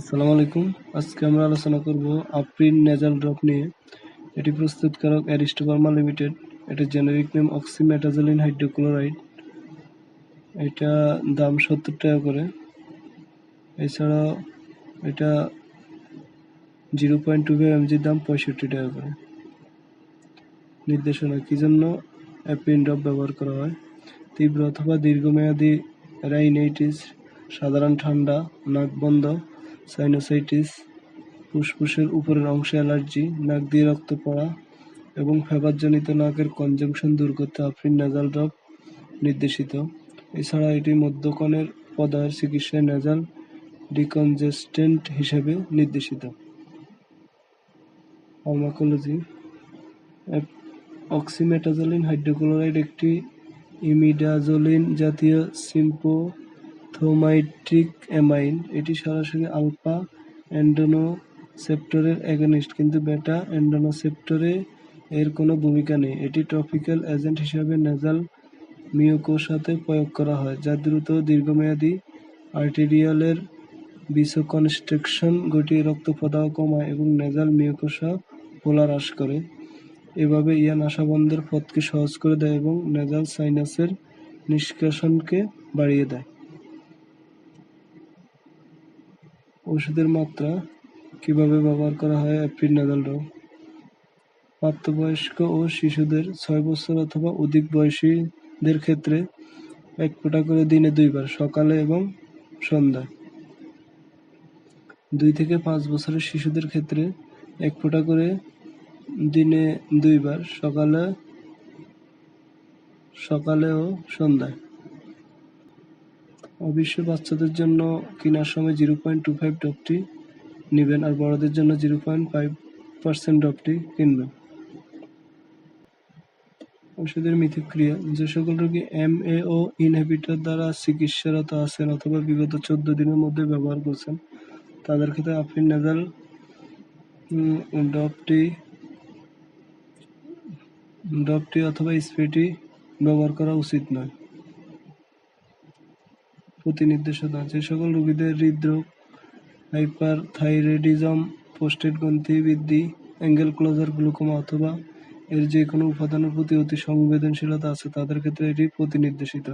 আসসালামু আলাইকুম। আজকে আমরা আলোচনা করব আপ্রিন নেজাল ড্রপ নিয়ে। এটি প্রস্তুতকারক অ্যারিস্টো ফার্মা লিমিটেড এটা জেনেরিক নেম অক্সিমেটাজোলিন হাইড্রোক্লোরাইড এটা দাম সত্তর টাকা করে। এছাড়া এটা জিরো পয়েন্ট টু ফাইভ এমজির দাম পঁয়ষট্টি টাকা করে। নির্দেশনা, কী জন্য অ্যাপ্রিন ড্রপ ব্যবহার করা হয়? তীব্র অথবা দীর্ঘমেয়াদী রাইনাইটিস সাধারণ ঠান্ডা, নাক বন্ধ সাইনোসাইটিস, ফুসফুসের উপরের অংশে অ্যালার্জি, নাক দিয়ে রক্ত পড়া এবং ফেভারজনিত নাকের কনজাংশন দূর করতে আফরিন নাজাল ড্রপ নির্দেশিত। এছাড়া এটি মধ্যকণের পদায়ের চিকিৎসায় নাজাল ডিকনজেস্টেন্ট হিসেবে নির্দেশিত। ফার্মাকোলজি অক্সিমেটাজোলিন হাইড্রোক্লোরাইড একটি ইমিডাজোলিন জাতীয় সিম্পোথোমাইট্রিক অ্যামাইন, এটি সরাসরি আলফা অ্যান্ডোনোসেপ্টরের অ্যাগনিস্ট কিন্তু বেটা অ্যান্ডোনোসেপ্টরে এর কোনো ভূমিকা নেই। এটি ট্রপিক্যাল এজেন্ট হিসাবে নেজাল মিউকোসাতে প্রয়োগ করা হয়, যা দ্রুত দীর্ঘমেয়াদী আর্টেরিয়ালের বিসোকনস্ট্রাকশন ঘটিয়ে রক্ত প্রদাহ কমায় এবং নেজাল মিউকোসা ফোলা হ্রাস করে। এভাবে ইয়ান আশাবন্ধের পথকে সহজ করে দেয় এবং নেজাল সাইনাসের নিষ্কাশনকে বাড়িয়ে দেয়। ওষুধের মাত্রা কীভাবে ব্যবহার করা হয় অ্যাপ্রিল নেজাল ড্রপ প্রাপ্তবয়স্ক ও শিশুদের ছয় বছর অথবা অধিক বয়সীদের ক্ষেত্রে এক ফোঁটা করে দিনে দুইবার, সকালে এবং সন্ধ্যায়। দুই থেকে পাঁচ বছরের শিশুদের ক্ষেত্রে এক ফোঁটা করে দিনে দুইবার, সকালে সকালে ও সন্ধ্যায়। অবশ্যই বাচ্চাদের জন্য কেনার সময় জিরো পয়েন্ট টু ফাইভ ড্রপটি নেবেন আর বড়দের জন্য জিরো পয়েন্ট ফাইভ পার্সেন্ট ড্রপটি কিনবেন। ওষুধের মিথক্রিয়া যে সকল রোগী এম এ ও ইনহিবিটর দ্বারা চিকিৎসারত আছেন অথবা বিগত চোদ্দ দিনের মধ্যে ব্যবহার করছেন, তাদের ক্ষেত্রে আফিন নেজাল ড্রপটি ড্রপটি অথবা স্প্রেটি ব্যবহার করা উচিত নয়। প্রতি নির্দেশনা যে সকল রোগীদের হৃদরোগ হাইপার থাইরয়েডিজম পোস্টেড গ্রন্থি বৃদ্ধি, অ্যাঙ্গেল ক্লোজার গ্লুকোমা অথবা এর যে কোনো উপাদানের প্রতি অতি সংবেদনশীলতা আছে, তাদের ক্ষেত্রে এটি প্রতিনির্দেশিত।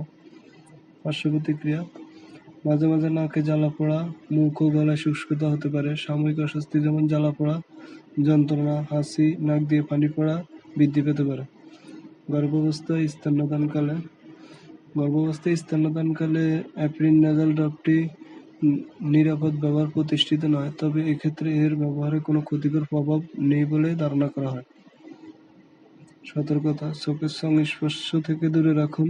পার্শ্ব প্রতিক্রিয়া মাঝে মাঝে নাকে জ্বালা পোড়া, মুখ ও গলায় শুষ্কতা হতে পারে, সাময়িক অস্বস্তি যেমন জ্বালা পোড়া, যন্ত্রণা, হাসি, নাক দিয়ে পানি পড়া বৃদ্ধি পেতে পারে। গর্ভাবস্থায় স্তন্যদানকালে গর্ভাবস্থায় স্তন্যদানকালে অ্যাপ্রিন নাজাল ড্রপটি নিরাপদ ব্যবহার প্রতিষ্ঠিত নয়, তবে এক্ষেত্রে এর ব্যবহারে কোনো ক্ষতিকর প্রভাব নেই বলে ধারণা করা হয়। সতর্কতা, চোখের সংস্পর্শ থেকে দূরে রাখুন।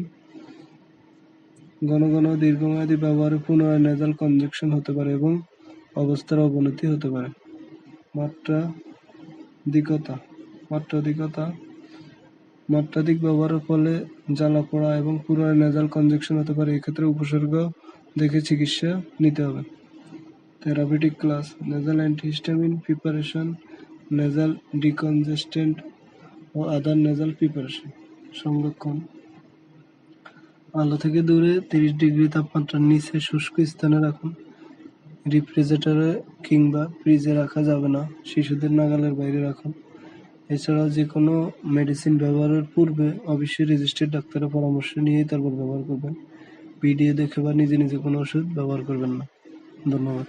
ঘন ঘন দীর্ঘমেয়াদী ব্যবহারে পুনরায় নেজাল কনজেকশন হতে পারে এবং অবস্থার অবনতি হতে পারে। মাত্রা দিকতা মাত্রাধিকতা মাত্রাধিক ব্যবহারের ফলে জ্বালা পোড়া এবং পুনরায় নেজাল কনজেকশন হতে পারে। এক্ষেত্রে উপসর্গ দেখে চিকিৎসা নিতে হবে। Therapeutic class nasal antihistamine preparation nasal decongestant ও আদার নেজাল প্রিপারেশন সংরক্ষণ। আলো থেকে দূরে তিরিশ ডিগ্রি তাপমাত্রার নিচে শুষ্ক স্থানে রাখুন। রিফ্রিজারেটরে কিংবা ফ্রিজে রাখা যাবে না। শিশুদের নাগালের বাইরে রাখুন। এছাড়াও যে কোনো মেডিসিন ব্যবহারের পূর্বে অবশ্যই রেজিস্টার্ড ডাক্তারের পরামর্শ নিয়েই তারপর ব্যবহার করবেন। ভিডিও দেখে বা নিজে নিজে কোনো ওষুধ ব্যবহার করবেন না। ধন্যবাদ।